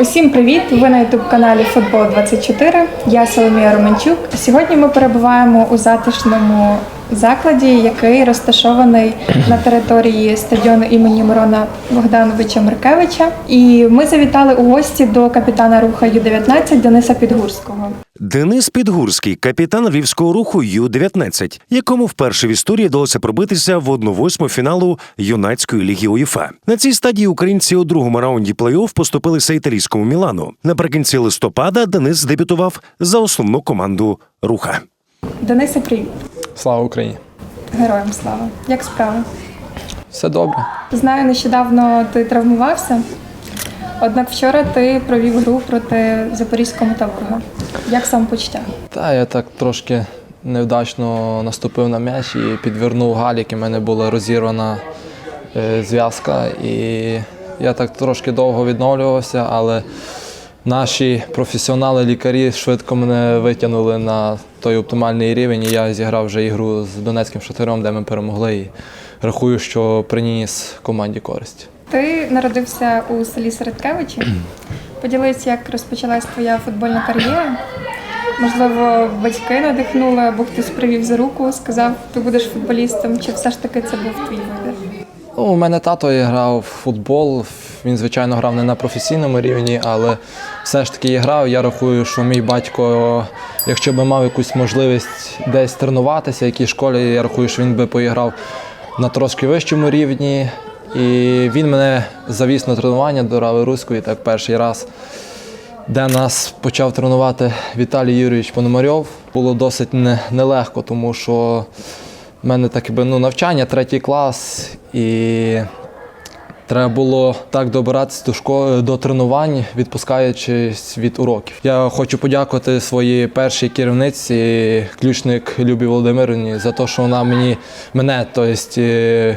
Усім привіт! Ви на ютуб каналі Футбол 24 Я Соломія Романчук. Сьогодні ми перебуваємо у затишному закладі, який розташований на території стадіону імені Мирона Богдановича Маркевича. І ми завітали у гості до капітана руха Ю-19 Дениса Підгурського. Денис Підгурський, капітан львівського руху Ю-19, якому вперше в історії вдалося пробитися в 1-8 фіналу юнацької ліги УЄФА. На цій стадії українці у другому раунді плей-офф поступилися італійському Мілану. Наприкінці листопада Денис дебютував за основну команду руха. Денисе, привіт! Слава Україні! Героям слава! Як справи? Все добре. Знаю, нещодавно ти травмувався. Однак вчора ти провів гру проти запорізького тавурга. Як сам почуття? Та я так трошки невдачно наступив на м'яч і підвернув галік, і в мене була розірвана е, зв'язка. І я так трошки довго відновлювався, але наші професіонали-лікарі швидко мене витягнули на той оптимальний рівень. І я зіграв вже ігру з Донецьким шатиром, де ми перемогли. І рахую, що приніс команді користь. Ти народився у селі Середкевичі. Поділись, як розпочалась твоя футбольна кар'єра. Можливо, батьки надихнули або хтось привів за руку, сказав, ти будеш футболістом, чи все ж таки це був твій вибір? Ну, у мене тато грав в футбол. Він, звичайно, грав не на професійному рівні, але все ж таки грав. Я рахую, що мій батько, якщо б мав якусь можливість десь тренуватися, в якій школі, я рахую, що він би поіграв на трошки вищому рівні. І він мене завіз на тренування до Рави Руської, так перший раз, де нас почав тренувати Віталій Юрійович Пономарьов. Було досить не- нелегко, тому що в мене так ну, навчання, третій клас, і треба було так добиратися до школи до тренувань, відпускаючись від уроків. Я хочу подякувати своїй першій керівниці, ключник Любі Володимирівні, за те, що вона мені мене тобто,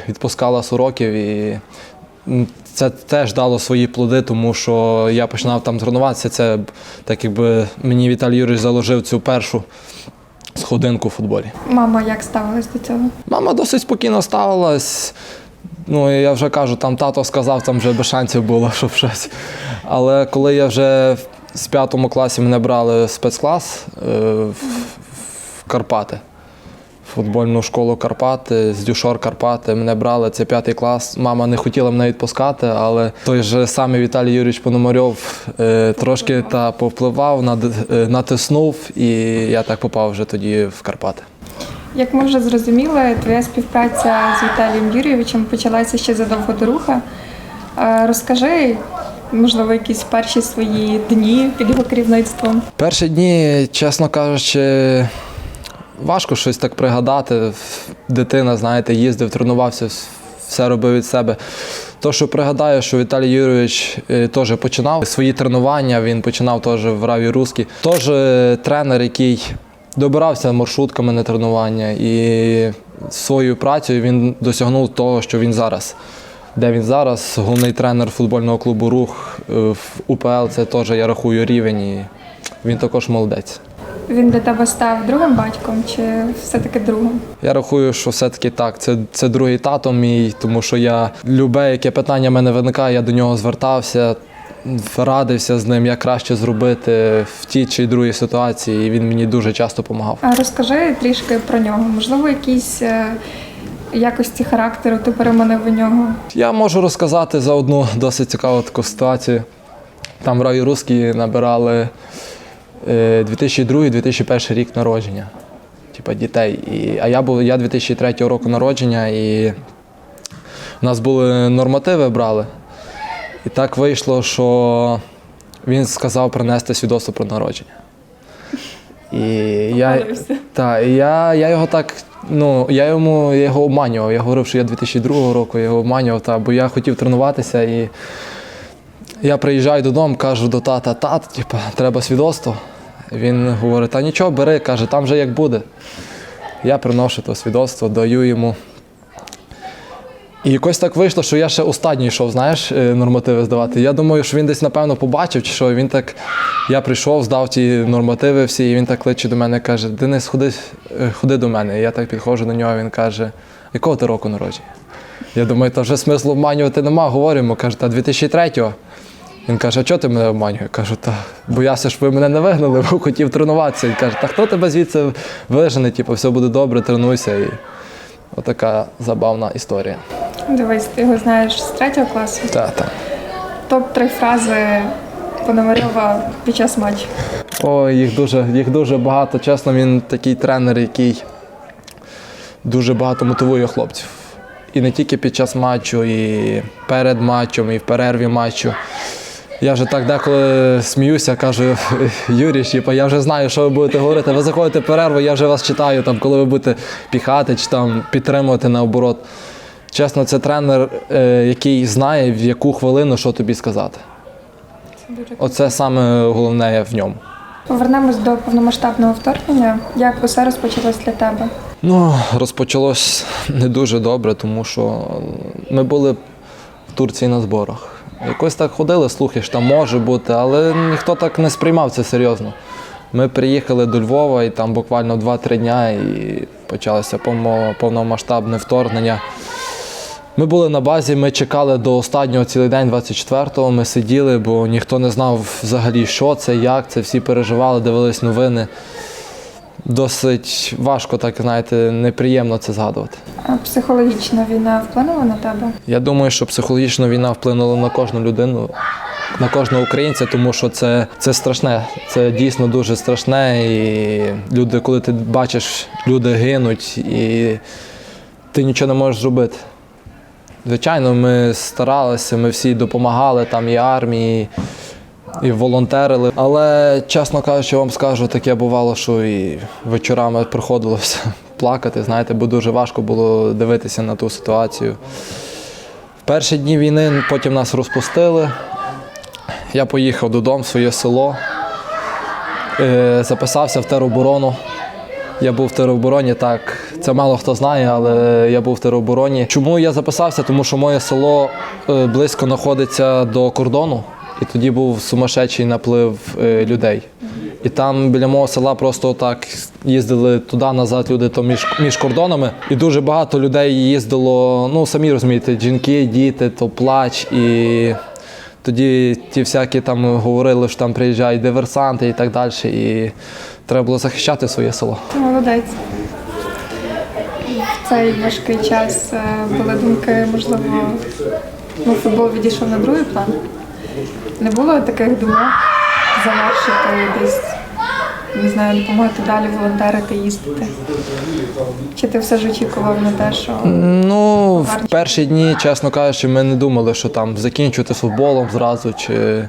відпускала з уроків. І це теж дало свої плоди, тому що я починав там тренуватися. Це так якби мені Віталій Юрійович заложив цю першу сходинку в футболі. Мама як ставилась до цього? Мама досить спокійно ставилась. Ну, я вже кажу, там тато сказав, там вже без шансів було, щоб щось. Але коли я вже з п'ятому класі мене брали спецклас е, в, в Карпати, футбольну школу Карпати, з Дюшор Карпати, мене брали, це п'ятий клас. Мама не хотіла мене відпускати, але той же самий Віталій Юрійович Пономарьов е, трошки та повпливав, над, е, натиснув, і я так попав вже тоді в Карпати. Як ми вже зрозуміли, твоя співпраця з Віталієм Юрійовичем почалася ще задовго до руха. Розкажи, можливо, якісь перші свої дні під його керівництвом. Перші дні, чесно кажучи, важко щось так пригадати. Дитина, знаєте, їздив, тренувався, все робив від себе. То, що пригадаю, що Віталій Юрійович е, теж починав свої тренування, він починав теж в Раві Руській. Теж е, тренер, який добирався маршрутками на тренування і своєю працею він досягнув того, що він зараз. Де він зараз, головний тренер футбольного клубу Рух е, в УПЛ, це теж я рахую рівень. І він також молодець. Він для тебе став другим батьком чи все-таки другом? Я рахую, що все-таки так. Це, це другий тато мій, тому що я любе, яке питання в мене виникає, я до нього звертався, радився з ним, як краще зробити в тій чи другій ситуації, і він мені дуже часто допомагав. Розкажи трішки про нього. Можливо, якісь е, якості характеру ти переманив у нього. Я можу розказати за одну досить цікаву таку ситуацію. Там в Раю Руській набирали е, 2002-2001 рік народження, типа дітей. І, а я був я 2003 року народження, і у нас були нормативи брали. І так вийшло, що він сказав принести свідоцтво про народження. І я, та, і я, я його так, ну, я йому я його обманював. Я говорив, що я 2002 року, я його обманював, та, бо я хотів тренуватися і я приїжджаю додому, кажу до тата, тат, типа, треба свідоцтво. Він говорить, та нічого, бери, каже, там же як буде. Я приношу то свідоцтво, даю йому. І якось так вийшло, що я ще останній йшов, знаєш, е, нормативи здавати. Я думаю, що він десь, напевно, побачив, чи що він так. Я прийшов, здав ті нормативи всі, і він так кличе до мене каже: Денис, ходи, е, ходи до мене. І я так підходжу до нього, він каже, якого ти року народження? Я думаю, та вже смислу обманювати нема, говоримо. Каже, та 2003-го. Він каже, а чого ти мене обманює? Кажу, та боявся, щоб ви мене не вигнали, бо хотів тренуватися. Він каже, та хто тебе звідси вижене, типу, все буде добре, тренуйся. І отака забавна історія. Дивись, ти його знаєш з третього класу. Та, та. Топ-3 фрази Пономарьова під час матчу. Ой, їх дуже, їх дуже багато. Чесно, він такий тренер, який дуже багато мотивує хлопців. І не тільки під час матчу, і перед матчем, і в перерві матчу. Я вже так деколи сміюся, кажу, Юрій, Щіпа, я вже знаю, що ви будете говорити. Ви заходите в перерву, я вже вас читаю, там, коли ви будете піхати чи там, підтримувати наоборот. Чесно, це тренер, е, який знає, в яку хвилину що тобі сказати. Це дуже Оце саме головне в ньому. Повернемось до повномасштабного вторгнення. Як усе розпочалось для тебе? Ну, розпочалось не дуже добре, тому що ми були в Турції на зборах. Якось так ходили, слухи, що там може бути, але ніхто так не сприймав це серйозно. Ми приїхали до Львова і там буквально 2-3 дня і почалося повномасштабне вторгнення. Ми були на базі, ми чекали до останнього цілий день, 24-го. Ми сиділи, бо ніхто не знав взагалі, що це, як це. Всі переживали, дивились новини. Досить важко, так знаєте, неприємно це згадувати. А Психологічна війна вплинула на тебе? Я думаю, що психологічно війна вплинула на кожну людину, на кожного українця, тому що це, це страшне. Це дійсно дуже страшне. І люди, коли ти бачиш, люди гинуть, і ти нічого не можеш зробити. Звичайно, ми старалися, ми всі допомагали там і армії, і волонтерили. Але, чесно кажучи, вам скажу, таке бувало, що і вечорами приходилося плакати, знаєте, бо дуже важко було дивитися на ту ситуацію. В перші дні війни потім нас розпустили. Я поїхав додому в своє село, е, записався в тероборону. Я був в теробороні, так, це мало хто знає, але я був в теробороні. Чому я записався? Тому що моє село е, близько знаходиться до кордону, і тоді був сумасшедший наплив е, людей. І там біля мого села просто так їздили туди-назад люди то між, між кордонами. І дуже багато людей їздило, ну самі розумієте, жінки, діти, то плач. І тоді ті всякі там говорили, що там приїжджають диверсанти і так далі. І треба було захищати своє село. Ти молодець. В цей важкий час е, були думки, можливо, ну, футбол відійшов на другий план. Не було таких думок завершити десь, не знаю, допомагати далі волонтерити, їздити. Чи ти все ж очікував на те, що Ну, в перші дні, чесно кажучи, ми не думали, що там закінчувати футболом зразу чи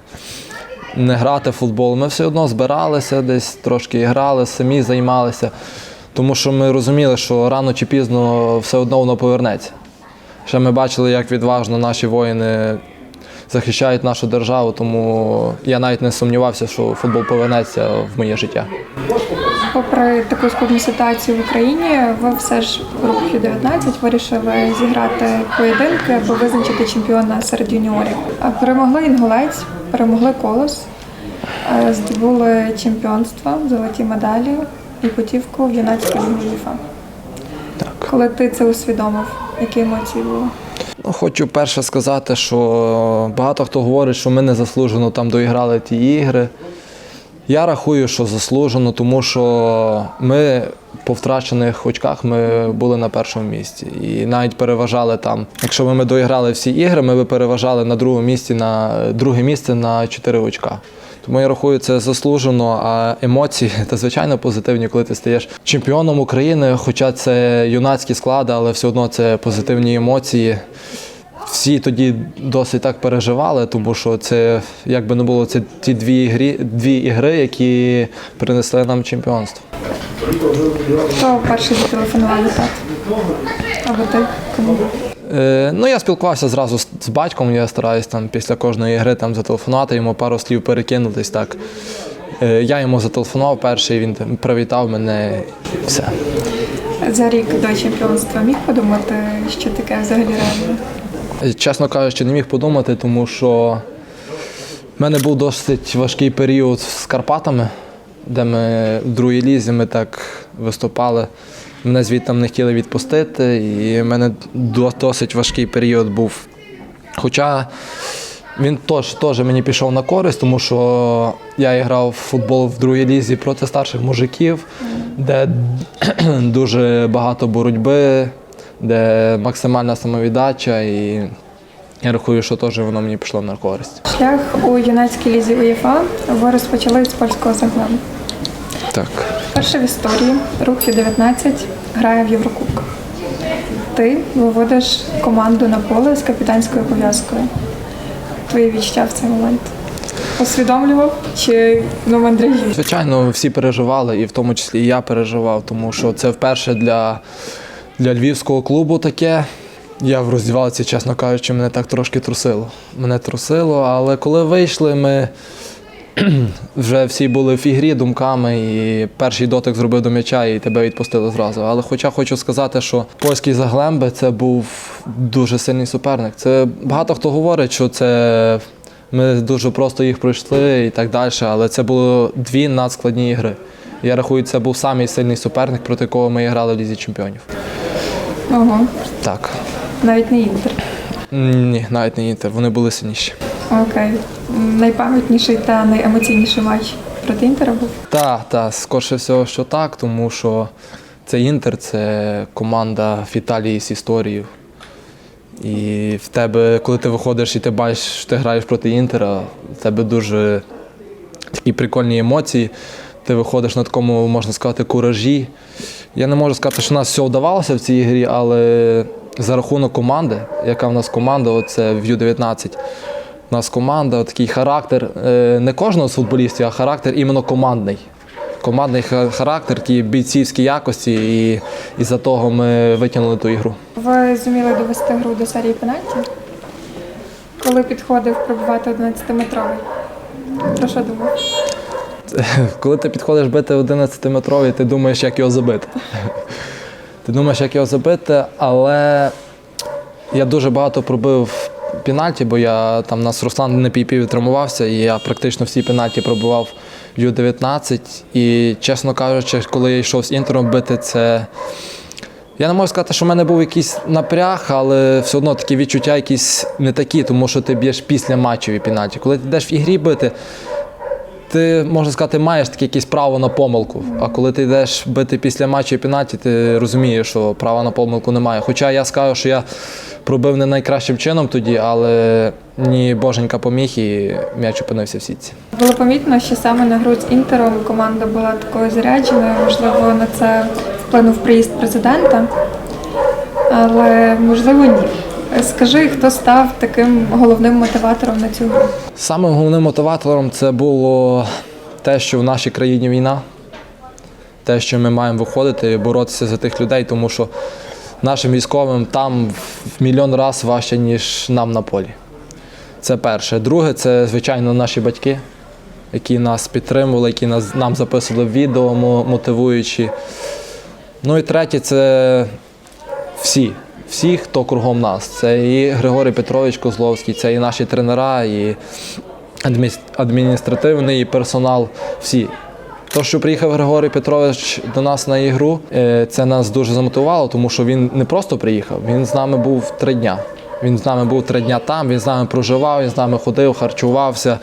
не грати в футбол. Ми все одно збиралися десь, трошки грали, самі займалися. Тому що ми розуміли, що рано чи пізно все одно воно повернеться. Ще ми бачили, як відважно наші воїни захищають нашу державу, тому я навіть не сумнівався, що футбол повернеться в моє життя. попри таку складну ситуацію в Україні, ви все ж у рухі 19 вирішили зіграти поєдинки, аби визначити чемпіона серед юніорів. А Перемогли інгулець, перемогли колос, е, здобули чемпіонство, золоті медалі і путівку в юнацьку лігу УЄФА. Так. Коли ти це усвідомив, які емоції були? Ну, хочу перше сказати, що багато хто говорить, що ми не заслужено там доіграли ті ігри. Я рахую, що заслужено, тому що ми по втрачених очках ми були на першому місці. І навіть переважали там. Якщо б ми доіграли всі ігри, ми б переважали на другому місці на друге місце на 4 очка. Тому я рахую, це заслужено. А емоції та звичайно позитивні, коли ти стаєш чемпіоном України, хоча це юнацькі склади, але все одно це позитивні емоції. Всі тоді досить так переживали, тому що це, як би не було, це ті дві ігри, дві ігри, які принесли нам чемпіонство. Хто перший зателефонував? Або ти? Кому? Е, ну, я спілкувався зразу з, з батьком, я стараюсь там після кожної гри там зателефонувати, йому пару слів перекинутись. Так. Е, я йому зателефонував перший, він там привітав мене і все. За рік до чемпіонства міг подумати, що таке взагалі реально? Чесно кажучи, не міг подумати, тому що в мене був досить важкий період з Карпатами, де ми в другій лізі ми так виступали. Мене звідти не хотіли відпустити, і в мене досить важкий період був. Хоча він теж, теж мені пішов на користь, тому що я грав в футбол в другій лізі проти старших мужиків, де дуже багато боротьби, де максимальна самовіддача, і я рахую, що теж воно мені пішло на користь. Шлях у юнацькій лізі УЄФА ви розпочали з польського загалу. Так. Перше в історії рух Ю-19 грає в Єврокубках. Ти виводиш команду на поле з капітанською пов'язкою. Твої відчуття в цей момент. Усвідомлював чи на мандражі? Звичайно, всі переживали, і в тому числі і я переживав, тому що це вперше для, для львівського клубу таке. Я в роздівалці, чесно кажучи, мене так трошки трусило. Мене трусило, але коли вийшли, ми вже всі були в ігрі думками, і перший дотик зробив до м'яча і тебе відпустили зразу. Але хоча хочу сказати, що польський заглемби це був дуже сильний суперник. Це багато хто говорить, що це ми дуже просто їх пройшли і так далі, але це було дві надскладні ігри. Я рахую, це був самий сильний суперник, проти кого ми грали в Лізі Чемпіонів. Ого, Так. навіть не інтер. Ні, навіть не інтер, вони були сильніші. Окей. Найпам'ятніший та найемоційніший матч проти інтера був. Так, так, скорше всього, що так, тому що це Інтер, це команда в Італії з історією. І в тебе, коли ти виходиш і ти бачиш, що ти граєш проти Інтера, в тебе дуже такі прикольні емоції. Ти виходиш на такому, можна сказати, куражі. Я не можу сказати, що у нас все вдавалося в цій грі, але за рахунок команди, яка в нас команда, оце в Ю-19. У нас команда, такий характер е, не кожного з футболістів, а характер іменно командний. Командний характер, ті бійцівські якості, і, і за того ми витягнули ту ігру. Ви зуміли довести гру до серії пенальті? Коли підходив пробивати 11-метровий? Про що думав? Коли ти підходиш бити 11-метровий, ти думаєш, як його забити. Ти думаєш, як його забити, але я дуже багато пробив пенальті, бо я там нас Руслан не пів травмувався, і я практично всі пенальті пробував в Ю-19. І, чесно кажучи, коли я йшов з інтером бити, це. Я не можу сказати, що в мене був якийсь напряг, але все одно такі відчуття якісь не такі, тому що ти б'єш після матчеві пенальті. Коли ти йдеш в ігрі бити, ти можна сказати, маєш таке якесь право на помилку. А коли ти йдеш бити після матчу і пенальті, ти розумієш, що права на помилку немає. Хоча я скажу, що я пробив не найкращим чином тоді, але мені боженька поміг і м'яч опинився в сітці. Було помітно, що саме на гру з інтером команда була такою зарядженою. Можливо, на це вплинув приїзд президента, але можливо ні. Скажи, хто став таким головним мотиватором на цю гру? Самим головним мотиватором це було те, що в нашій країні війна, те, що ми маємо виходити і боротися за тих людей, тому що нашим військовим там в мільйон разів важче, ніж нам на полі. Це перше. Друге, це, звичайно, наші батьки, які нас підтримували, які нас, нам записували відео мо- мотивуючі. Ну і третє, це всі. Всі, хто кругом нас. Це і Григорій Петрович Козловський, це і наші тренера, і адміністративний персонал. Всі. То, що приїхав Григорій Петрович до нас на ігру, е, це нас дуже замотивувало, тому що він не просто приїхав, він з нами був три дня. Він з нами був три дня там, він з нами проживав, він з нами ходив, харчувався,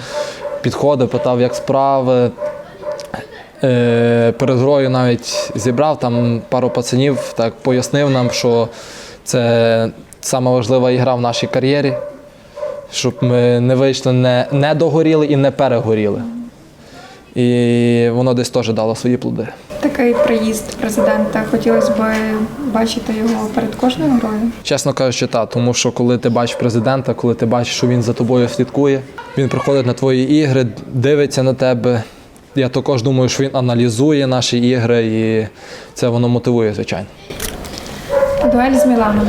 підходив, питав, як справи. Е, перед грою навіть зібрав там пару пацанів, так пояснив нам, що це сама важлива ігра в нашій кар'єрі, щоб ми не вийшли, не, не догоріли і не перегоріли. І воно десь теж дало свої плоди. Такий приїзд президента. Хотілося б бачити його перед кожною грою. Чесно кажучи, так, тому що коли ти бачиш президента, коли ти бачиш, що він за тобою слідкує, він приходить на твої ігри, дивиться на тебе. Я також думаю, що він аналізує наші ігри, і це воно мотивує, звичайно. Дуель з Міланом.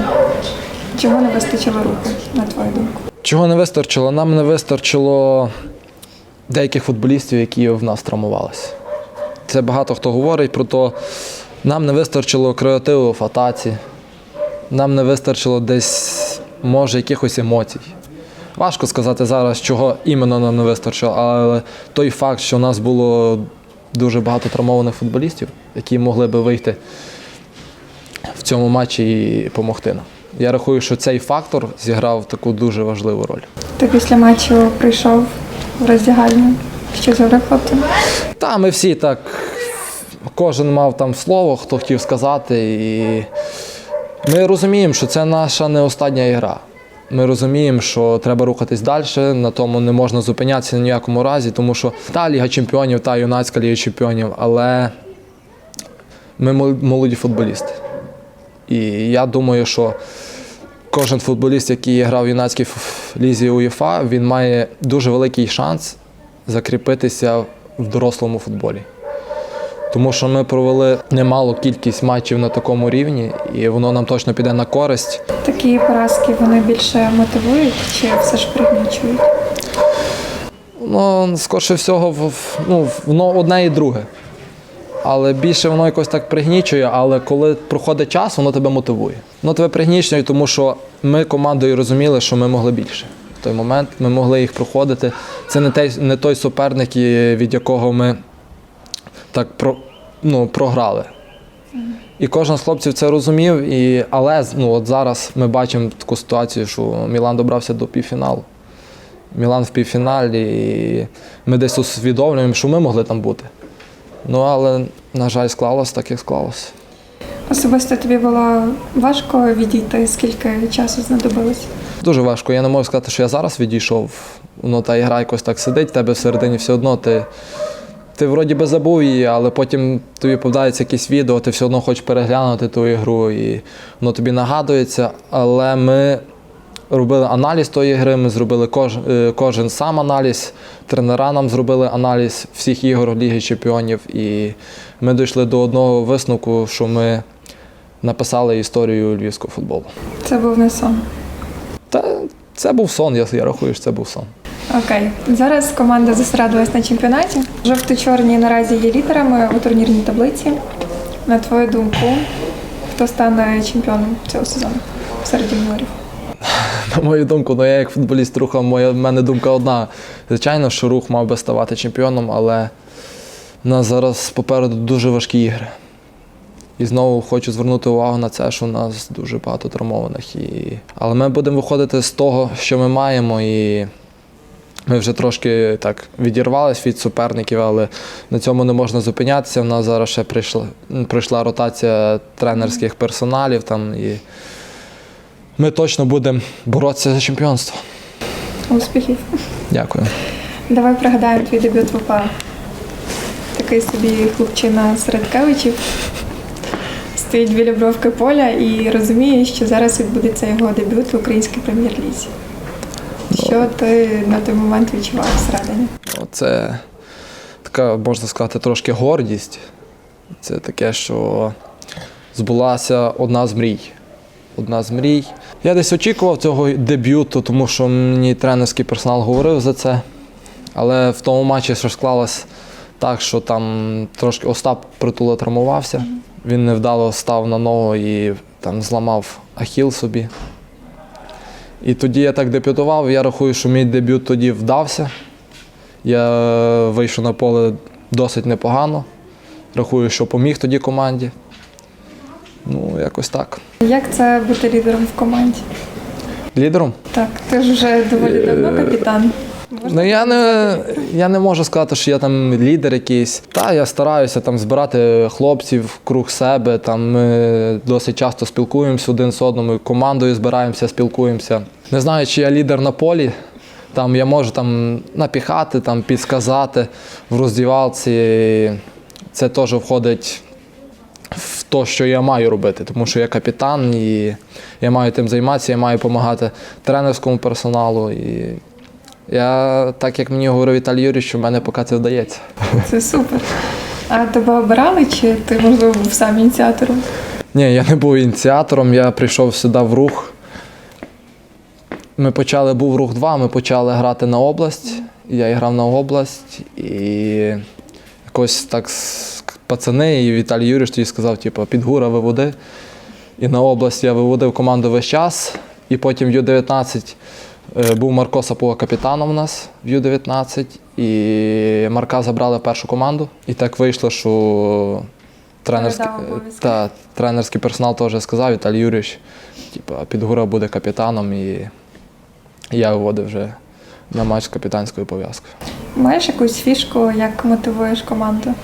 Чого не вистачило руху, на твою думку? Чого не вистачило? Нам не вистачило деяких футболістів, які в нас травмувалися. Це багато хто говорить про те, нам не вистачило креативу в атаці, нам не вистачило десь, може, якихось емоцій. Важко сказати зараз, чого іменно нам не вистачило, але той факт, що у нас було дуже багато травмованих футболістів, які могли би вийти в цьому матчі і допомогти нам. Я рахую, що цей фактор зіграв таку дуже важливу роль. Ти після матчу прийшов в роздягальню. Що говорив хлопцям? Та ми всі так, кожен мав там слово, хто хотів сказати. І ми розуміємо, що це наша не остання ігра. Ми розуміємо, що треба рухатись далі, на тому не можна зупинятися в ніякому разі, тому що та Ліга Чемпіонів, та юнацька Ліга Чемпіонів, але ми молоді футболісти. І я думаю, що кожен футболіст, який грав в юнацькій лізі УЄФА, він має дуже великий шанс закріпитися в дорослому футболі. Тому що ми провели немалу кількість матчів на такому рівні, і воно нам точно піде на користь. Такі поразки вони більше мотивують чи все ж пригнічують? Ну, скорше всього, ну, воно одне і друге. Але більше воно якось так пригнічує, але коли проходить час, воно тебе мотивує. Воно тебе пригнічує, тому що ми командою розуміли, що ми могли більше. В той момент ми могли їх проходити. Це не той, не той суперник, від якого ми так про, ну, програли. І кожен з хлопців це розумів. І, але ну, от зараз ми бачимо таку ситуацію, що Мілан добрався до півфіналу. Мілан в півфіналі, і ми десь усвідомлюємо, що ми могли там бути. Ну, але, на жаль, склалось так, як склалось. Особисто тобі було важко відійти, скільки часу знадобилось? Дуже важко. Я не можу сказати, що я зараз відійшов. Ну, та ігра якось так сидить, в тебе всередині все одно ти. Ти вроді би забув її, але потім тобі попадається якесь відео, ти все одно хочеш переглянути ту ігру, і воно тобі нагадується. Але ми робили аналіз тої гри, ми зробили кож, е, кожен сам аналіз, тренера нам зробили аналіз всіх ігор Ліги Чемпіонів. І ми дійшли до одного висновку, що ми написали історію львівського футболу. Це був не сон. Та це був сон, я, я рахую, що це був сон. Окей, зараз команда зосередилась на чемпіонаті. Жовто-чорні наразі є лідерами у турнірній таблиці. На твою думку, хто стане чемпіоном цього сезону серед юніорів? На мою думку, ну я як футболіст руха, моя в мене думка одна. Звичайно, що рух мав би ставати чемпіоном, але в нас зараз попереду дуже важкі ігри. І знову хочу звернути увагу на це, що у нас дуже багато травмованих. І... Але ми будемо виходити з того, що ми маємо, і ми вже трошки так відірвались від суперників, але на цьому не можна зупинятися. У нас зараз ще прийшла, прийшла ротація тренерських персоналів там, і ми точно будемо боротися за чемпіонство. Успіхів. Дякую. Давай пригадаємо твій дебют в УПЛ. Такий собі хлопчина серед кевичів. Стоїть біля бровки поля і розуміє, що зараз відбудеться його дебют в українській прем'єр-лізі. Що ти на той момент відчував всередині? Це така, можна сказати, трошки гордість. Це таке, що збулася одна з мрій. Одна з мрій. Я десь очікував цього дебюту, тому що мені тренерський персонал говорив за це. Але в тому матчі що склалось так, що там трошки Остап притула травмувався. Він невдало став на ногу і там зламав ахіл собі. І тоді я так дебютував. Я рахую, що мій дебют тоді вдався. Я вийшов на поле досить непогано. Рахую, що поміг тоді команді. Ну, якось так. Як це бути лідером в команді? Лідером? Так, ти ж вже доволі давно капітан. Ну я не, я не можу сказати, що я там лідер якийсь. Та я стараюся там збирати хлопців круг себе. Там ми досить часто спілкуємося один з одним, командою збираємося, спілкуємося. Не знаю, чи я лідер на полі. Там я можу там напіхати, там підсказати в роздівалці. Це теж входить в те, що я маю робити, тому що я капітан і я маю тим займатися, я маю допомагати тренерському персоналу. І я, так як мені говорив Віталій Юрійович, що в мене поки це вдається. Це супер. А тебе обирали, чи ти, можливо, був сам ініціатором? Ні, я не був ініціатором, я прийшов сюди в рух. Ми почали, був рух 2, ми почали грати на область. Я і грав на область і якось так пацани і Віталій Юрійович тоді сказав, типу, підгура виводи. І на область я виводив команду весь час. І потім в Ю-19 е, був Марко Сапога капітаном у нас в Ю-19. І Марка забрали в першу команду. І так вийшло, що тренерський, та, тренерський персонал теж сказав, Віталій Юрійович, типу, Підгура буде капітаном, і я виводив вже на матч з капітанською пов'язкою. Маєш якусь фішку, як мотивуєш команду?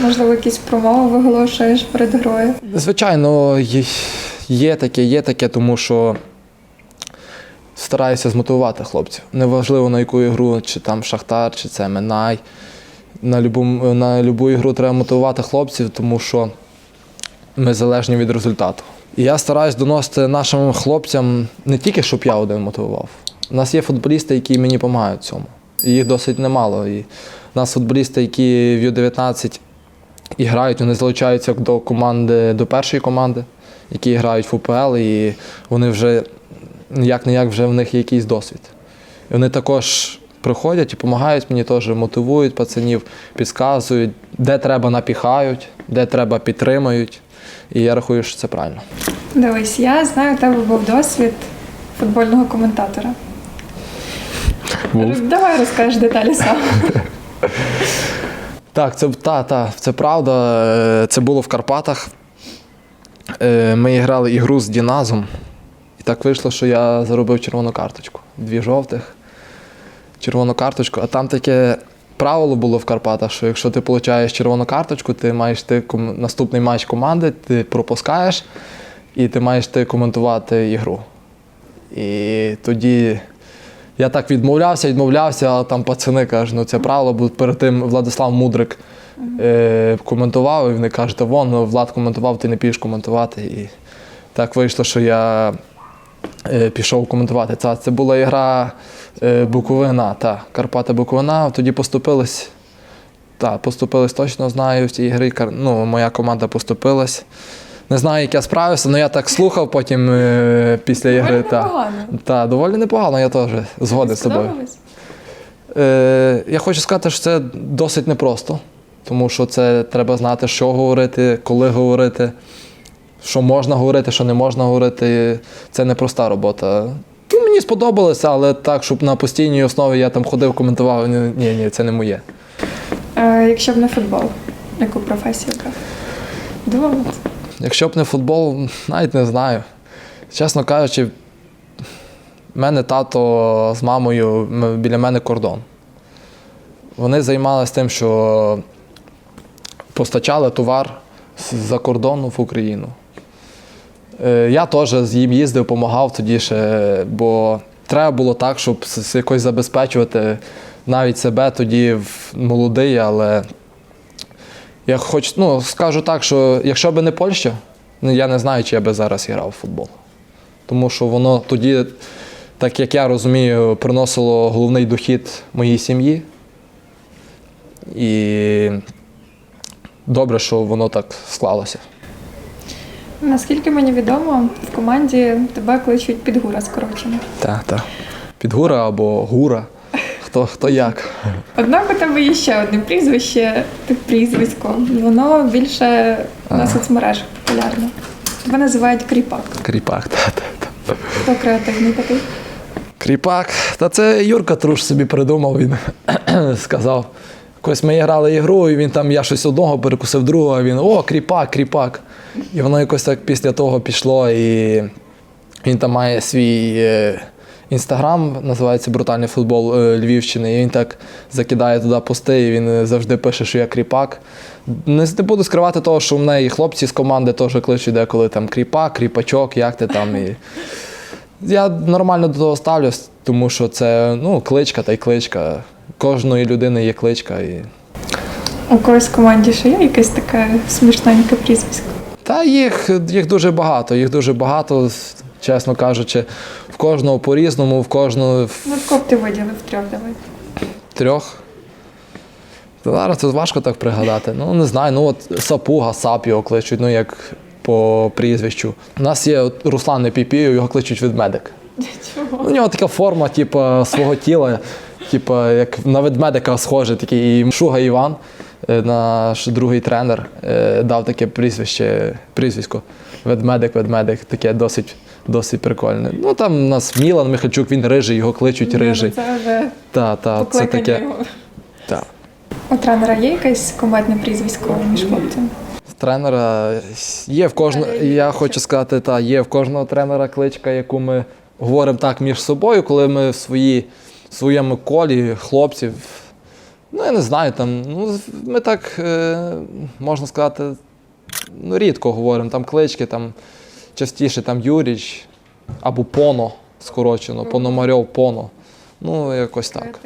Можливо, якісь промови виголошуєш перед грою? Звичайно, є, таке, є таке, тому що стараюся змотивувати хлопців. Неважливо на яку ігру, чи там Шахтар, чи це Минай. На любу, на любу ігру треба мотивувати хлопців, тому що ми залежні від результату. І я стараюсь доносити нашим хлопцям не тільки, щоб я один мотивував. У нас є футболісти, які мені допомагають цьому. І їх досить немало. І у нас футболісти, які в Ю-19 і грають, вони залучаються до команди, до першої команди, які грають в УПЛ, і вони вже як не як вже в них є якийсь досвід. І вони також приходять і допомагають мені теж, мотивують пацанів, підказують, де треба напіхають, де треба підтримують. І я рахую, що це правильно. Дивись, я знаю, у тебе був досвід футбольного коментатора. Давай розкажеш деталі сам. Так, це, та, та, це правда. Е, Це було в Карпатах. Е, Ми грали ігру з Діназом. І так вийшло, що я заробив червону карточку. Дві жовтих, червону карточку. А там таке правило було в Карпатах, що якщо ти отримуєш червону карточку, ти маєш ти наступний матч команди, ти пропускаєш і ти маєш ти коментувати ігру. І тоді я так відмовлявся, відмовлявся, а там пацани кажуть, ну це правило, бо перед тим Владислав Мудрик е, коментував, і вони кажуть, вон, ну, Влад коментував, ти не підеш коментувати. І так вийшло, що я е, пішов коментувати. Це, це була ігра е, Буковина, та, Карпата Буковина. Тоді поступились. Так, поступились точно знаю в цій грі. Ну, моя команда поступилась. Не знаю, як я справився, але я так слухав потім е, після ігри. Доволі та. непогано. Так, доволі непогано, я теж згоден з тобою. Сподобалось? Е, я хочу сказати, що це досить непросто, тому що це треба знати, що говорити, коли говорити, що можна говорити, що не можна говорити. Це непроста робота. Ну, мені сподобалося, але так, щоб на постійній основі я там ходив, коментував, ні, ні, ні це не моє. Е, якщо б не футбол, яку професію брав? Думав? Якщо б не футбол, навіть не знаю. Чесно кажучи, в мене тато з мамою біля мене кордон. Вони займалися тим, що постачали товар з-за кордону в Україну. Е, Я теж з їм їздив, допомагав тоді ще, бо треба було так, щоб якось забезпечувати навіть себе тоді молодий, але я хоч, ну, скажу так, що якщо б не Польща, ну, я не знаю, чи я би зараз грав в футбол. Тому що воно тоді, так як я розумію, приносило головний дохід моїй сім'ї. І добре, що воно так склалося. Наскільки мені відомо, в команді тебе кличуть підгура скорочено. Так, так. Підгура або гура. Хто, хто як. Однак у тебе є ще одне прізвище, так прізвисько. Воно більше на соцмережах популярне. Тебе називають Кріпак. Кріпак, так, так. Та. Хто креативний такий? Кріпак. Та це Юрка Труш собі придумав, він сказав. Якось ми грали ігру, і він там, я щось одного перекусив другого, а він о, кріпак, кріпак. І воно якось так після того пішло. І він там має свій е, інстаграм, називається Брутальний футбол е, Львівщини. І він так закидає туди пости, і він завжди пише, що я кріпак. Не, не буду скривати того, що в мене і хлопці з команди теж кличуть деколи там кріпак, кріпачок, як ти там. І... Я нормально до того ставлюсь, тому що це ну, кличка та й кличка. Кожної людини є кличка. І... У когось в команді ще є якесь таке смішненьке прізвисько. Та їх, їх дуже багато, їх дуже багато, чесно кажучи, в кожного по-різному, в кожного Ну, в кого б ти виділив трьох давай. трьох. Та зараз тут важко так пригадати. Ну, не знаю, ну от Сапуга, Сап його кличуть, ну як по прізвищу. У нас є от Руслан Епіпію, його кличуть ведмедик. Чого? У нього така форма, типу, свого тіла, типу, як на ведмедика схоже, такий І Шуга Іван, е, наш другий тренер, е, дав таке прізвище, прізвисько. Ведмедик, ведмедик, таке досить, досить прикольне. Ну там у нас Мілан Михальчук, він рижий, його кличуть рижий. Ну, Це вже Та, та, це таке. його. Та. У тренера є якесь командне прізвисько між хлопцями? Тренера є в кожного, я є. хочу сказати, та є в кожного тренера кличка, яку ми говоримо так між собою, коли ми в свої, в своєму колі хлопців. Ну, я не знаю, там, ну, ми так, е, можна сказати, ну, рідко говоримо, там клички, там частіше там Юріч або Поно скорочено, Пономарьов Поно. Ну, якось так.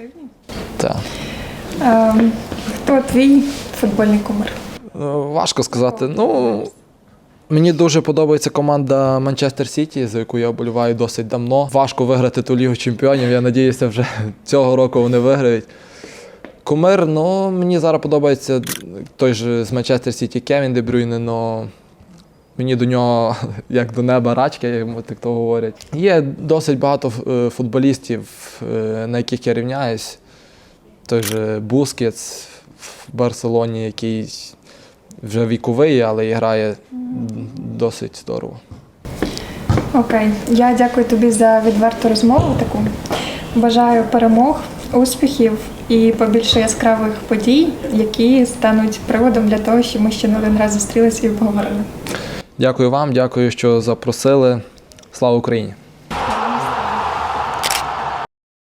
Так. Ем, хто твій футбольний кумир? Е, Важко сказати. Ну, мені дуже подобається команда Манчестер Сіті, за яку я вболіваю досить давно. Важко виграти ту Лігу Чемпіонів. Я надіюся, вже цього року вони виграють. Кумир, ну, мені зараз подобається той же з Манчестер Сіті Кевін Де Брюйне, но мені до нього як до неба рачки, як так то говорять. Є досить багато е, футболістів, е, на яких я рівняюсь. Той же Бускетс в Барселоні, який вже віковий, але грає досить здорово. Окей, я дякую тобі за відверту розмову таку. Бажаю перемог, успіхів і побільше яскравих подій, які стануть приводом для того, щоб ми ще не один раз зустрілися і поговорили. Дякую вам, дякую, що запросили. Слава Україні!